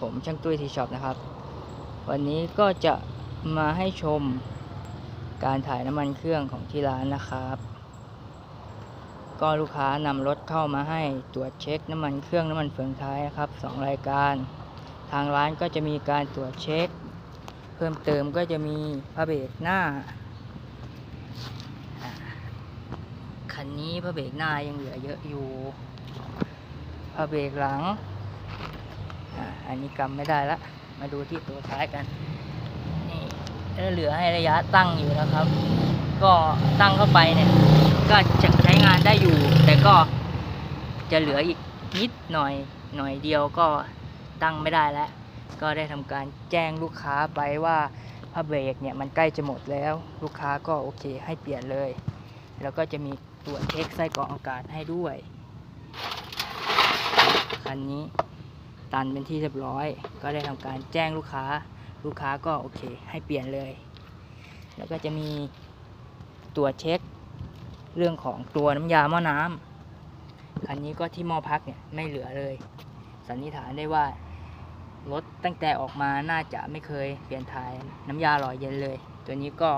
ผมช่างตุ้ยทีช็อปนะครับ วันนี้ก็จะมาให้ชมการถ่ายน้ำมันเครื่องของที่ร้านนะครับ ก็ลูกค้านำรถเข้ามาให้ตรวจเช็คน้ำมันเครื่องน้ำมันเฟืองท้ายนะครับสองรายการ ทางร้านก็จะมีการตรวจเช็ค เพิ่มเติมก็จะมีพระเบรกหน้าอ่าคันนี้พระเบรกหน้ายังเหลือเยอะอยู่พระเบรกหลัง อันนี้กำไม่ได้ละมาดูที่ตัวท้ายกันนี่เหลือให้ระยะตั้งอยู่นะครับ ก็ตั้งเข้าไปเนี่ย ก็จะใช้งานได้อยู่ แต่ก็จะเหลืออีกนิดหน่อยหน่อยเดียวก็ตั้งไม่ได้แล้ว ก็ได้ทำการแจ้งลูกค้าไปว่าผ้าเบรกเนี่ยมันใกล้จะหมดแล้ว ลูกค้าก็โอเคให้เปลี่ยนเลย แล้วก็จะมีตรวจเช็คไส้กรองอากาศให้ด้วยคันนี้ ตันเป็นที่เรียบร้อย ก็ได้ทำการแจ้งลูกค้า ลูกค้าก็โอเค ให้เปลี่ยนเลย แล้วก็จะมีตรวเช็คเรื่องของตัวน้ำยาหม้อน้ำคันนี้ก็ที่หม้อพักเนี่ยไม่เหลือเลย สันนิษฐานได้ว่ารถตั้งแต่ออกมาน่าจะไม่เคยเปลี่ยนถ่ายน้ำยาหล่อเย็นเลย ตัวนี้ก็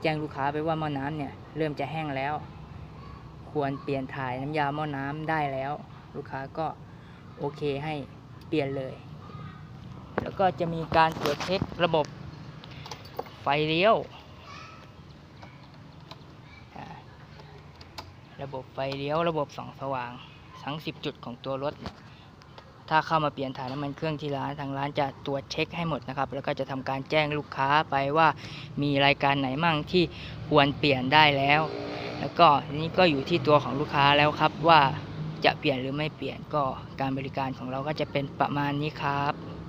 แจ้งลูกค้าไปว่าหม้อน้ำเนี่ยเริ่มจะแห้งแล้ว ควรเปลี่ยนถ่ายน้ำยาหม้อน้ำได้แล้ว ลูกค้าก็โอเคให้ เปลี่ยนเลย แล้วก็จะมีการตรวจเช็คระบบไฟเลี้ยว ระบบไฟเลี้ยวระบบส่องสว่างทั้ง 10 จุดของตัวรถ ถ้าเข้ามาเปลี่ยนถ่ายน้ำมันเครื่องที่ร้านทางร้านจะตรวจเช็คให้หมดนะครับ แล้วก็จะทำการแจ้งลูกค้าไปว่ามีรายการไหนมั่งที่ควรเปลี่ยนได้แล้ว แล้วก็ทีนี้ก็อยู่ที่ตัวของลูกค้าแล้วครับว่า จะเปลี่ยนหรือไม่เปลี่ยนก็การบริการของเราก็จะเป็นประมาณนี้ครับ